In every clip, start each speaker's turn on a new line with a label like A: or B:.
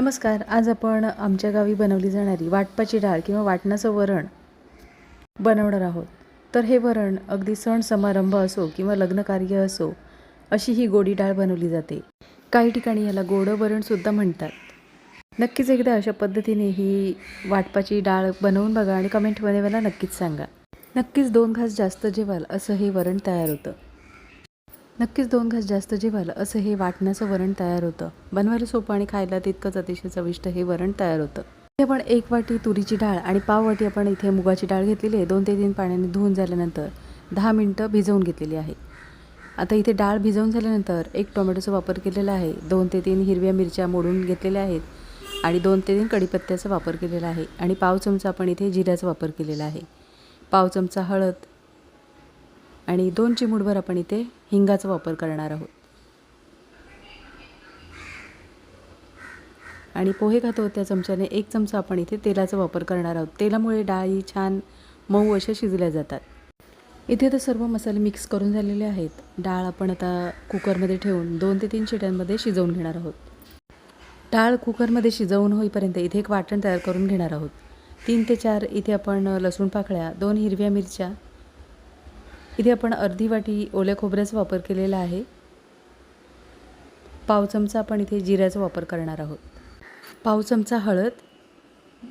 A: नमस्कार. आज आपण आमच्या गावी बनवली जाणारी वाटपाची डाळ किंवा वाटणाचं वरण बनवणार आहोत. तर हे वरण अगदी सण समारंभ असो किंवा लग्नकार्य असो अशी ही गोडी डाळ बनवली जाते. काही ठिकाणी याला गोडं वरणसुद्धा म्हणतात. नक्कीच एकदा अशा पद्धतीने ही वाटपाची डाळ बनवून बघा आणि कमेंटमध्ये मला नक्कीच सांगा. नक्कीच दोन घास जास्त जेवाल असं हे वरण तयार होतं. नक्कीच दोन घास जास्त जेवाल असं हे वाटण्याचं वरण तयार होतं. बनवायला सोपं आणि खायला तितकंच अतिशय चविष्ट हे वरण तयार होतं. इथे आपण एक वाटी तुरीची डाळ आणि पाव वाटी आपण इथे मुगाची डाळ घेतलेली आहे. दोन ते तीन पाण्याने धुवून झाल्यानंतर दहा मिनटं भिजवून घेतलेली आहे. आता इथे डाळ भिजवून झाल्यानंतर एक टोमॅटोचा वापर केलेला आहे. दोन ते तीन हिरव्या मिरच्या मोडून घेतलेल्या आहेत आणि दोन ते तीन कढीपत्त्याचा वापर केलेला आहे आणि पाव चमचा आपण इथे जिऱ्याचा वापर केलेला आहे. पाव चमचा हळद आणि दोन चिमूटभर आपण इथे हिंगाचा वापर करणार आहोत. आणि पोहे खातो त्या चमच्याने एक चमचा आपण इथे तेलाचा वापर करणार आहोत. तेलामुळे डाळी छान मऊ अशा शिजल्या जातात. इथे तर सर्व मसाले मिक्स करून झालेले आहेत. डाळ आपण आता कुकरमध्ये ठेवून दोन ते तीन शिट्यांमध्ये शिजवून घेणार आहोत. डाळ कुकरमध्ये शिजवून होईपर्यंत इथे एक वाटण तयार करून घेणार आहोत. तीन ते चार इथे आपण लसूण पाकळ्या दोन हिरव्या मिरच्या इथे आपण अर्धी वाटी ओल्या खोबऱ्याचा वापर केलेला आहे. पाव चमचा आपण इथे जिऱ्याचा वापर करणार आहोत. पाव चमचा हळद.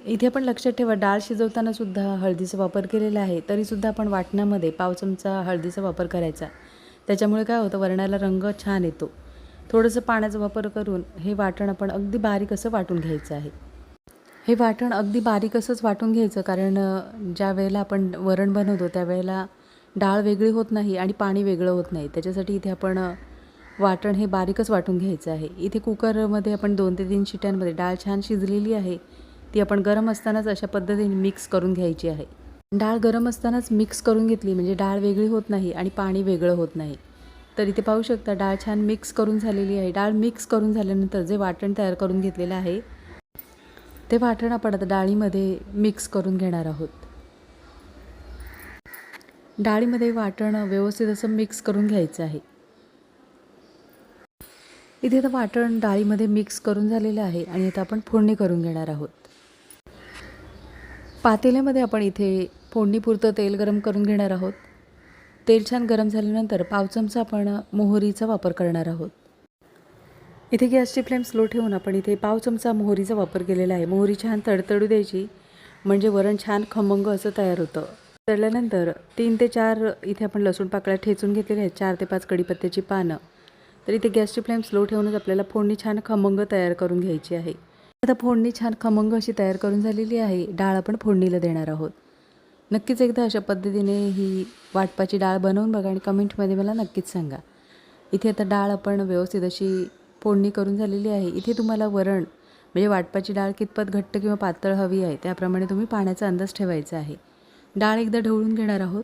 A: इथे आपण लक्षात ठेवा डाळ शिजवताना सुद्धा हळदीचा वापर केलेला आहे. तरीसुद्धा आपण वाटणामध्ये पाव चमचा हळदीचा वापर करायचा. त्याच्यामुळे काय होतं वरणाला रंग छान येतो. थोडंसं पाण्याचा वापर करून हे वाटण आपण अगदी बारीक असं वाटून घ्यायचं आहे. हे वाटण अगदी बारीक असंच वाटून घ्यायचं कारण ज्या वेळेला आपण वरण बनवतो त्यावेळेला डाळ वेगळी होत नाही आणि पाणी वेगळं होत नाही. त्याच्यासाठी इथे आपण वाटण हे बारीकच वाटून घ्यायचं आहे. इथे कुकरमध्ये आपण दोन ते तीन शिट्यांमध्ये डाळ छान शिजलेली आहे. ती आपण गरम असतानाच अशा पद्धतीने मिक्स करून घ्यायची आहे. डाळ गरम असतानाच मिक्स करून घेतली म्हणजे डाळ वेगळी होत नाही आणि पाणी वेगळं होत नाही. तर इथे पाहू शकता डाळ छान मिक्स करून झालेली आहे. डाळ मिक्स करून झाल्यानंतर जे वाटण तयार करून घेतलेलं आहे ते वाटण आपण आता डाळीमध्ये मिक्स करून घेणार आहोत. डाळीमध्ये वाटण व्यवस्थित असं मिक्स करून घ्यायचं आहे. इथे आता वाटण डाळीमध्ये मिक्स करून झालेलं आहे आणि आता आपण फोडणी करून घेणार आहोत. पातेल्यामध्ये आपण इथे फोडणीपुरतं तेल गरम करून घेणार आहोत. तेल छान गरम झाल्यानंतर पाव चमचा आपण मोहरीचा वापर करणार आहोत. इथे गॅसची फ्लेम स्लो ठेवून आपण इथे पाव चमचा मोहरीचा वापर केलेला आहे. मोहरी छान तडतडू द्यायची म्हणजे वरण छान खमंग असं तयार होतं. तळल्यानंतर तीन ते चार इथे आपण लसूण पाकळ्या ठेचून घेतलेल्या आहेत. चार ते पाच कडीपत्त्याची पानं. तर इथे गॅसची फ्लेम स्लो ठेवूनच आपल्याला फोडणी छान खमंग तयार करून घ्यायची आहे. आता फोडणी छान खमंग अशी तयार करून झालेली आहे. डाळ आपण फोडणीला देणार आहोत. नक्कीच एकदा अशा पद्धतीने ही वाटपाची डाळ बनवून बघा आणि कमेंटमध्ये मला नक्कीच सांगा. इथे आता डाळ आपण व्यवस्थित अशी फोडणी करून झालेली आहे. इथे तुम्हाला वरण म्हणजे वाटपाची डाळ कितपत घट्ट किंवा पातळ हवी आहे त्याप्रमाणे तुम्ही पाण्याचा अंदाज ठेवायचा आहे. डाळ एकदा ढवळून घेणार आहोत.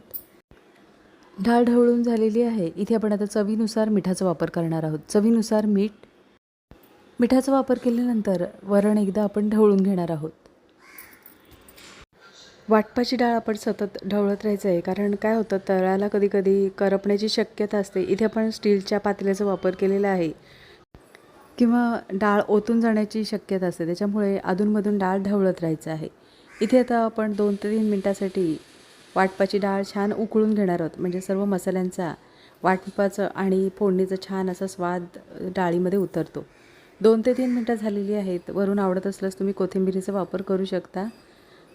A: डाळ ढवळून झालेली आहे. इथे आपण आता चवीनुसार मिठाचा वापर करणार आहोत. चवीनुसार मीठ मिठाचा वापर केल्यानंतर वरण एकदा आपण ढवळून घेणार आहोत. वाटपाची डाळ आपण सतत ढवळत राहायचं आहे कारण काय होतं तळाला कधी कधी करपण्याची शक्यता असते. इथे आपण स्टीलच्या पातेल्याचा वापर केलेला आहे. किंवा डाळ ओतून जाण्याची शक्यता असते. त्याच्यामुळे अधूनमधून डाळ ढवळत राहायचं आहे. इथे आता आपण दोन ते तीन मिनटासाठी वाटपाची डाळ छान उकळून घेणार आहोत. म्हणजे सर्व मसाल्यांचा वाटपाचं आणि फोडणीचं छान असा स्वाद डाळीमध्ये उतरतो. दोन ते तीन मिनटं झालेली आहेत. वरून आवडत असल्यास तुम्ही कोथिंबिरीचा वापर करू शकता.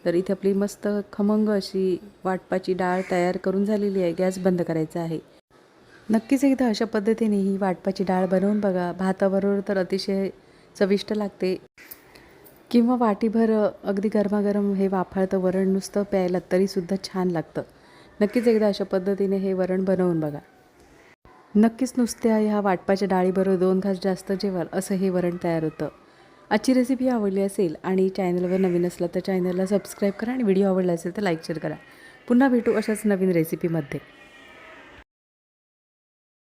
A: तर इथे आपली मस्त खमंग अशी वाटपाची डाळ तयार करून झालेली आहे. गॅस बंद करायचा आहे. नक्कीच एकदा अशा पद्धतीने ही वाटपाची डाळ बनवून बघा. भाताबरोबर तर अतिशय चविष्ट लागते. किंवा वाटीभर अगदी गरमागरम हे वाफाळतं वरण नुसतं प्यायला तरीसुद्धा छान लागतं. नक्कीच एकदा अशा पद्धतीने हे वरण बनवून बघा. नक्कीच नुसत्या ह्या वाटपाच्या डाळीबरोबर दोन घास जास्त जेवाल असं हे वरण तयार होतं. आजची रेसिपी आवडली असेल आणि चॅनलवर नवीन असला तर चॅनलला सबस्क्राईब करा आणि व्हिडिओ आवडला असेल तर लाईक शेअर करा. पुन्हा भेटू अशाच नवीन रेसिपीमध्ये